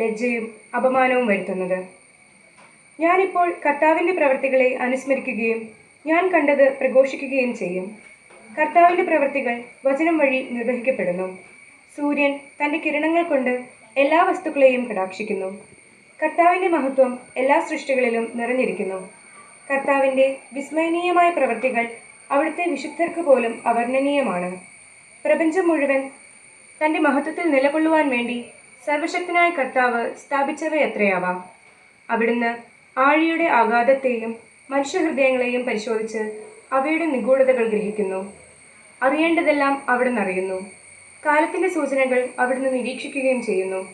ലജ്ജയും അപമാനവും വരുത്തുന്നത്. ഞാനിപ്പോൾ കർത്താവിന്റെ പ്രവൃത്തികളെ അനുസ്മരിക്കുകയും ഞാൻ കണ്ടത് പ്രഘോഷിക്കുകയും ചെയ്യും. കർത്താവിന്റെ പ്രവൃത്തികൾ വചനം വഴി നിർവഹിക്കപ്പെടുന്നു. സൂര്യൻ തന്റെ കിരണങ്ങൾ കൊണ്ട് എല്ലാ വസ്തുക്കളെയും കടാക്ഷിക്കുന്നു. കർത്താവിന്റെ മഹത്വം എല്ലാ സൃഷ്ടികളിലും നിറഞ്ഞിരിക്കുന്നു. കർത്താവിന്റെ വിസ്മയനീയമായ പ്രവൃത്തികൾ അവിടുത്തെ വിശുദ്ധർക്ക് പോലും അവർണനീയമാണ്. പ്രപഞ്ചം മുഴുവൻ തന്റെ മഹത്വത്തിൽ നിലകൊള്ളുവാൻ വേണ്ടി സർവശക്തനായ കർത്താവ് സ്ഥാപിച്ചവ എത്രയാവാം? അവിടുന്ന് ആഴിയുടെ ആഘാതത്തെയും മനുഷ്യഹൃദയങ്ങളെയും പരിശോധിച്ച് അവയുടെ നിഗൂഢതകൾ ഗ്രഹിക്കുന്നു. അറിയേണ്ടതെല്ലാം അവിടുന്ന് അറിയുന്നു. കാലത്തിന്റെ സൂചനകൾ അവിടുന്ന് നിരീക്ഷിക്കുകയും ചെയ്യുന്നു.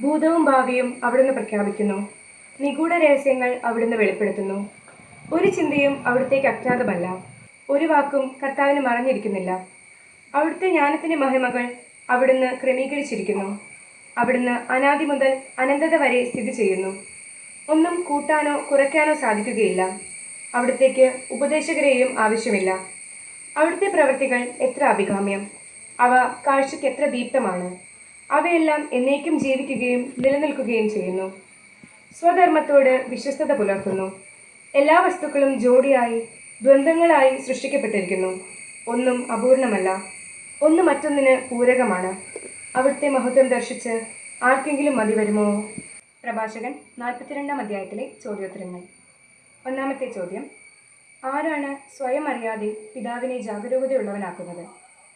ഭൂതവും ഭാവിയും അവിടുന്ന് പ്രഖ്യാപിക്കുന്നു. നിഗൂഢ രഹസ്യങ്ങൾ അവിടുന്ന് വെളിപ്പെടുത്തുന്നു. ഒരു ചിന്തയും അവിടുത്തേക്ക് അജ്ഞാതമല്ല. ഒരു വാക്കും കർത്താവിന് മറഞ്ഞിരിക്കുന്നില്ല. അവിടുത്തെ ജ്ഞാനത്തിന്റെ മഹിമകൾ അവിടുന്ന് ക്രമീകരിച്ചിരിക്കുന്നു. അവിടുന്ന് അനാദി മുതൽ അനന്തത വരെ സ്ഥിതി ചെയ്യുന്നു. ഒന്നും കൂട്ടാനോ കുറയ്ക്കാനോ സാധിക്കുകയില്ല. അവിടത്തേക്ക് ഉപദേശകരെയും ആവശ്യമില്ല. അവിടുത്തെ പ്രവൃത്തികൾ എത്ര അഭികാമ്യം. അവ കാഴ്ചയ്ക്ക് എത്ര ദീപ്തമാണ്. അവയെല്ലാം എന്നേക്കും ജീവിക്കുകയും നിലനിൽക്കുകയും ചെയ്യുന്നു. സ്വധർമ്മത്തോട് വിശ്വസ്തത പുലർത്തുന്നു. എല്ലാ വസ്തുക്കളും ജോഡിയായി ദ്വന്ദ്ങ്ങളായി സൃഷ്ടിക്കപ്പെട്ടിരിക്കുന്നു. ഒന്നും അപൂർണമല്ല. ഒന്ന് മറ്റൊന്നിന് പൂരകമാണ്. അവിടുത്തെ മഹത്വം ദർശിച്ച് ആർക്കെങ്കിലും മതി വരുമോ? പ്രഭാഷകൻ നാൽപ്പത്തിരണ്ടാം അധ്യായത്തിലെ ചോദ്യോത്തരങ്ങൾ. ഒന്നാമത്തെ ചോദ്യം ആരാണ് സ്വയം അറിയാതെ പിതാവിനെ ജാഗരൂകതയുള്ളവനാക്കുന്നത്?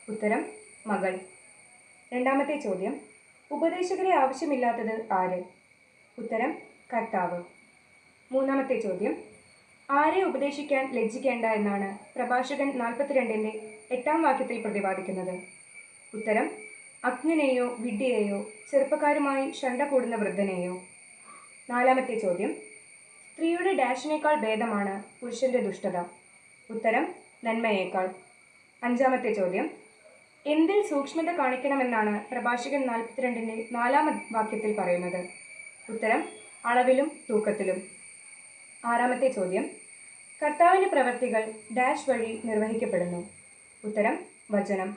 ഉത്തരം മകൾ. രണ്ടാമത്തെ ചോദ്യം ഉപദേശകരെ ആവശ്യമില്ലാത്തത് ആര്? ഉത്തരം കർത്താവ്. മൂന്നാമത്തെ ചോദ്യം ആരെ ഉപദേശിക്കാൻ ലജ്ജിക്കേണ്ട എന്നാണ് പ്രഭാഷകൻ നാൽപ്പത്തിരണ്ടിന്റെ എട്ടാം വാക്യത്തിൽ പ്രതിപാദിക്കുന്നത്. ഉത്തരം അജ്ഞനെയോ വിഡ്ഢിയെയോ ചെറുപ്പക്കാരുമായി ഷണ്ട കൂടുന്ന വൃദ്ധനെയോ. നാലാമത്തെ ചോദ്യം സ്ത്രീയുടെ ഡാഷിനേക്കാൾ ഭേദമാണ് പുരുഷന്റെ ദുഷ്ടത. ഉത്തരം നന്മയേക്കാൾ. അഞ്ചാമത്തെ ചോദ്യം എന്തിൽ സൂക്ഷ്മത കാണിക്കണമെന്നാണ് പ്രഭാഷകൻ നാൽപ്പത്തിരണ്ടിന്റെ നാലാം വാക്യത്തിൽ പറയുന്നത്. ഉത്തരം അളവിലും തൂക്കത്തിലും. ആറാമത്തെ ചോദ്യം. കർത്താവിന്റെ പ്രവൃത്തികൾ ഡാഷ് വഴി നിർവഹിക്കപ്പെടുന്നു. ഉത്തരം വചനം.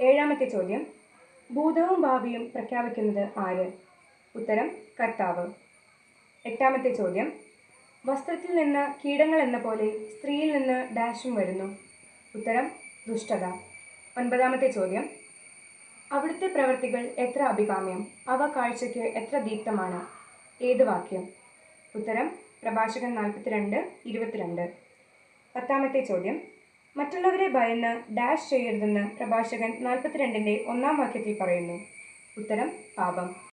ഏഴാമത്തെ ചോദ്യം. ഭൂതവും ഭാവിയും പ്രഖ്യാപിക്കുന്നത് ആര്? ഉത്തരം കർത്താവ്. എട്ടാമത്തെ ചോദ്യം. വസ്ത്രത്തിൽ നിന്ന് കീടങ്ങൾ എന്ന പോലെ സ്ത്രീയിൽ നിന്ന് ഡാഷും വരുന്നു. ഉത്തരം ദുഷ്ടത. ഒൻപതാമത്തെ ചോദ്യം. അവിടുത്തെ പ്രവൃത്തികൾ എത്ര അഭികാമ്യം? അവ കാഴ്ചയ്ക്ക് എത്ര ദീപ്തമാണ്? ഏത് വാക്യം? ഉത്തരം പ്രഭാഷകൻ നാൽപ്പത്തിരണ്ട് ഇരുപത്തിരണ്ട്. പത്താമത്തെ ചോദ്യം. മറ്റുള്ളവരെ ഭയന്ന് ഡാഷ് ചെയ്യരുതെന്ന് പ്രഭാഷകൻ നാൽപ്പത്തിരണ്ടിന്റെ ഒന്നാം വാക്യത്തിൽ പറയുന്നു. ഉത്തരം പാപം.